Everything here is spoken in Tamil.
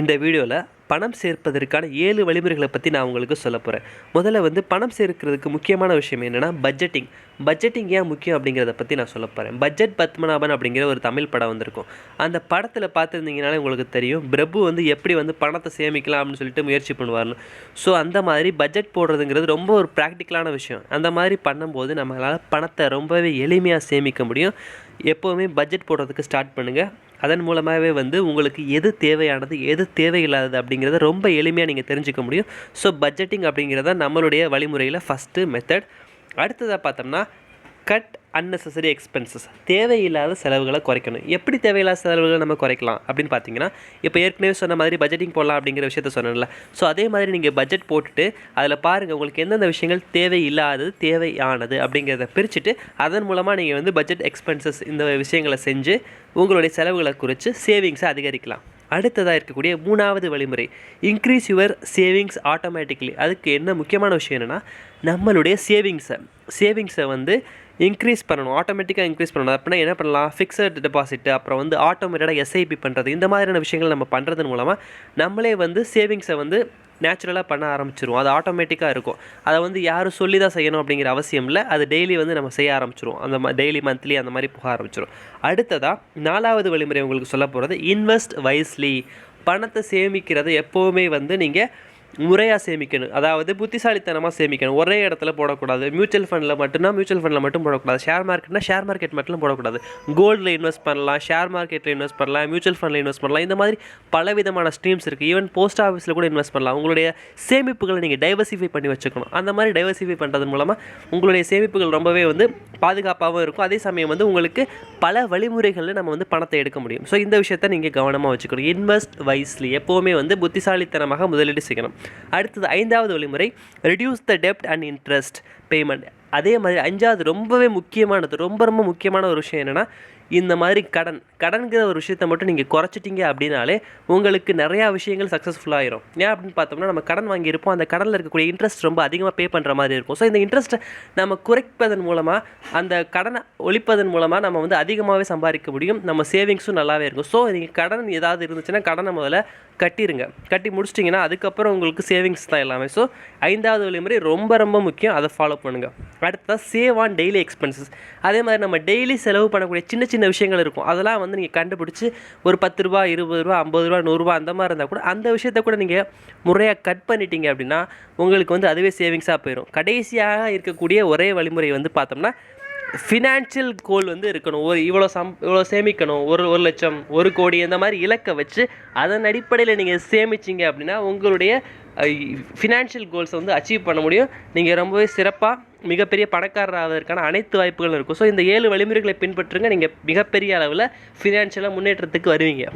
இந்த வீடியோவில் பணம் சேர்ப்பதற்கான ஏழு வழிமுறைகளை பற்றி நான் உங்களுக்கு சொல்ல போகிறேன் முதல்ல வந்து பணம் சேர்க்கிறதுக்கு முக்கியமான விஷயம் என்னென்னா பட்ஜெட்டிங் பட்ஜெட்டிங் ஏன் முக்கியம் அப்படிங்கிறத பற்றி நான் சொல்ல போகிறேன் பட்ஜெட் பத்மநாபன் அப்படிங்கிற ஒரு தமிழ் படம் வந்திருக்கும். அந்த படத்தில் பார்த்துருந்தீங்கனாலே உங்களுக்கு தெரியும் பிரபு வந்து எப்படி வந்து பணத்தை சேமிக்கலாம் அப்படின்னு சொல்லிட்டு முயற்சி பண்ணுவார்னு. ஸோ அந்த மாதிரி பட்ஜெட் போடுறதுங்கிறது ரொம்ப ஒரு ப்ராக்டிக்கலான விஷயம். அந்த மாதிரி பண்ணும்போது நம்மளால் பணத்தை ரொம்பவே எளிமையாக சேமிக்க முடியும். எப்போவுமே பட்ஜெட் போடுறதுக்கு ஸ்டார்ட் பண்ணுங்கள் அதன் மூலமாகவே வந்து உங்களுக்கு எது தேவையானது எது தேவையில்லாதது அப்படிங்கிறத ரொம்ப எளிமையாக நீங்கள் தெரிஞ்சுக்க முடியும். ஸோ பட்ஜெட்டிங் அப்படிங்கிறத நம்மளுடைய வழிமுறையில் ஃபஸ்ட்டு மெத்தட் அடுத்ததாக பார்த்தோம்னா கட் unnecessary எக்ஸ்பென்சஸ் தேவையில்லாத செலவுகளை குறைக்கணும். எப்படி தேவையில்லாத செலவுகளை நம்ம குறைக்கலாம் அப்படின்னு பார்த்தீங்கன்னா இப்போ ஏற்கனவே சொன்ன மாதிரி பட்ஜெட்டிங் போடலாம் அப்படிங்கிற விஷயத்த சொன்னேன்ல. ஸோ அதே மாதிரி நீங்கள் பட்ஜெட் போட்டுட்டு அதில் பாருங்கள் உங்களுக்கு எந்தெந்த விஷயங்கள் தேவையில்லாதது தேவையானது அப்படிங்கிறத பிரிச்சுட்டு அதன் மூலமாக நீங்கள் வந்து பட்ஜெட் எக்ஸ்பென்சஸ் இந்த விஷயங்களை செஞ்சு உங்களுடைய செலவுகளை குறித்து சேவிங்ஸை அதிகரிக்கலாம். அடுத்ததாக இருக்கக்கூடிய மூணாவது வழிமுறை. இன்க்ரீஸ் யுவர் சேவிங்ஸ் ஆட்டோமேட்டிக்லி அதுக்கு என்ன முக்கியமான விஷயம் என்னென்னா நம்மளுடைய சேவிங்ஸை சேவிங்ஸை வந்து இன்க்ரீஸ் பண்ணணும். ஆட்டோமேட்டிக்காக இன்க்ரீஸ் பண்ணணும். அப்படின்னா என்ன பண்ணலாம்? ஃபிக்ஸட் டெபாசிட் அப்புறம் வந்து ஆட்டோமேட்டடாக எஸ்ஐபி பண்ணுறது இந்த மாதிரியான விஷயங்கள் நம்ம பண்ணுறது மூலமாக நம்மளே வந்து சேவிங்ஸை வந்து நேச்சுரலாக பண்ண ஆரம்பிச்சிருவோம். அது ஆட்டோமேட்டிக்காக இருக்கும். அதை வந்து யாரும் சொல்லி தான் செய்யணும் அப்படிங்கிற அவசியம் இல்லை. அது டெய்லி வந்து நம்ம செய்ய ஆரம்பிச்சிருவோம். அந்த மா டெய்லி மந்த்லி அந்த மாதிரி போக ஆரம்பிச்சிரும் அடுத்ததாக நாலாவது வழிமுறை உங்களுக்கு சொல்ல போகிறது இன்வெஸ்ட் வைஸ்லி. பணத்தை சேமிக்கிறத எப்போவுமே வந்து நீங்கள் முறையாக சேமிக்கணும். அதாவது புத்திசாலித்தனமாக சேமிக்கணும். ஒரே இடத்துல போடக்கூடாது. மியூச்சுவல் ஃபண்டில் மட்டும்தான் மியூச்சுவல் ஃபண்டில் மட்டும் போடக்கூடாது. ஷேர் மார்க்கெட்னா ஷேர் மார்க்கெட் மட்டும் போடக்கூடாது. கோல்டில் இன்வெஸ்ட் பண்ணலாம். ஷேர் மார்க்கெட்டில் இன்வெஸ்ட் பண்ணலாம். மியூச்சுவல் ஃபண்டில் இன்வெஸ்ட் பண்ணலாம். இந்த மாதிரி பல விதமான ஸ்ட்ரீம்ஸ் இருக்குது ஈவன் போஸ்ட் ஆஃபீஸில் கூட இன்வெஸ்ட் பண்ணலாம். உங்களுடைய சேமிப்புகளை நீங்கள் டைவர்சிஃபை பண்ணி வச்சுக்கணும். அந்த மாதிரி டைவர்சிஃபை பண்ணுறது மூலமாக உங்களுடைய சேமிப்புகள் ரொம்பவே வந்து பாதுகாப்பாகவும் இருக்கும். அதே சமயம் வந்து உங்களுக்கு பல வழிமுறைகளில் நம்ம வந்து பணத்தை எடுக்க முடியும். ஸோ இந்த விஷயத்தை நீங்கள் கவனமாக வச்சுக்கணும். இன்வெஸ்ட் வைஸ்லி எப்போவுமே வந்து புத்திசாலித்தனமாக முதலீடு செய்யணும். அடுத்தது ஐந்தாவது வழிமுறை ரெடியூஸ் த டெப்ட் அண்ட் இன்ட்ரெஸ்ட் பேமெண்ட் அதே மாதிரி அஞ்சாவது ரொம்பவே முக்கியமானது ரொம்ப ரொம்ப முக்கியமான ஒரு விஷயம் என்னென்னா இந்த மாதிரி கடன் கடன்கிற ஒரு விஷயத்தை மட்டும் நீங்கள் குறைச்சிட்டிங்க அப்படின்னாலே உங்களுக்கு நிறையா விஷயங்கள் சக்ஸஸ்ஃபுல் ஆயிரும். ஏன் அப்படின்னு பார்த்தோம்னா நம்ம கடன் வாங்கியிருப்போம். அந்த கடனில் இருக்கக்கூடிய இன்ட்ரெஸ்ட் ரொம்ப அதிகமாக பே பண்ணுற மாதிரி இருக்கும். ஸோ இந்த இன்ட்ரெஸ்ட்டை நம்ம குறைப்பதன் மூலமாக அந்த கடனை ஒழிப்பதன் மூலமாக நம்ம வந்து அதிகமாகவே சம்பாதிக்க முடியும். நம்ம சேவிங்ஸும் நல்லாவே இருக்கும். ஸோ நீங்கள் கடன் ஏதாவது இருந்துச்சுன்னா கடனை முதல்ல கட்டிடுங்க கட்டி முடிச்சிட்டிங்கன்னா அதுக்கப்புறம் உங்களுக்கு சேவிங்ஸ் தான் எல்லாமே. ஸோ ஐந்தாவது வழிமுறை ரொம்ப ரொம்ப முக்கியம். அதை ஃபாலோ பண்ணுங்கள் அடுத்ததாக சேவ் ஆன் டெய்லி எக்ஸ்பென்சஸ் அதே மாதிரி நம்ம டெய்லி செலவு பண்ணக்கூடிய சின்ன சின்ன சின்ன விஷயங்கள் இருக்கும். அதெல்லாம் வந்து நீங்கள் கண்டுபிடிச்சி ஒரு பத்து ரூபா இருபது ரூபா ஐம்பது ரூபா நூறுரூவா அந்த மாதிரி இருந்தால் கூட அந்த விஷயத்த கூட நீங்கள் முறையாக கட் பண்ணிட்டீங்க அப்படின்னா உங்களுக்கு வந்து அதுவே சேவிங்ஸாக போயிடும் கடைசியாக இருக்கக்கூடிய ஒரே வழிமுறை வந்து பார்த்தோம்னா ஃபினான்ஷியல் கோல் வந்து இருக்கணும். ஒரு இவ்வளோ சம் இவ்வளோ சேமிக்கணும். ஒரு ஒரு லட்சம் ஒரு கோடி இந்த மாதிரி இலக்கை வச்சு அதன் அடிப்படையில் நீங்கள் சேமிச்சிங்க அப்படின்னா உங்களுடைய ஃபினான்ஷியல் கோல்ஸை வந்து அச்சீவ் பண்ண முடியும். நீங்கள் ரொம்பவே சிறப்பாக மிகப்பெரிய பணக்காரர் ஆவதற்கான அனைத்து வாய்ப்புகளும் இருக்கும். ஸோ இந்த ஏழு வழிமுறைகளை பின்பற்றுங்க. நீங்கள் மிகப்பெரிய அளவில் ஃபினான்ஷியலாக முன்னேற்றத்துக்கு வருவீங்க.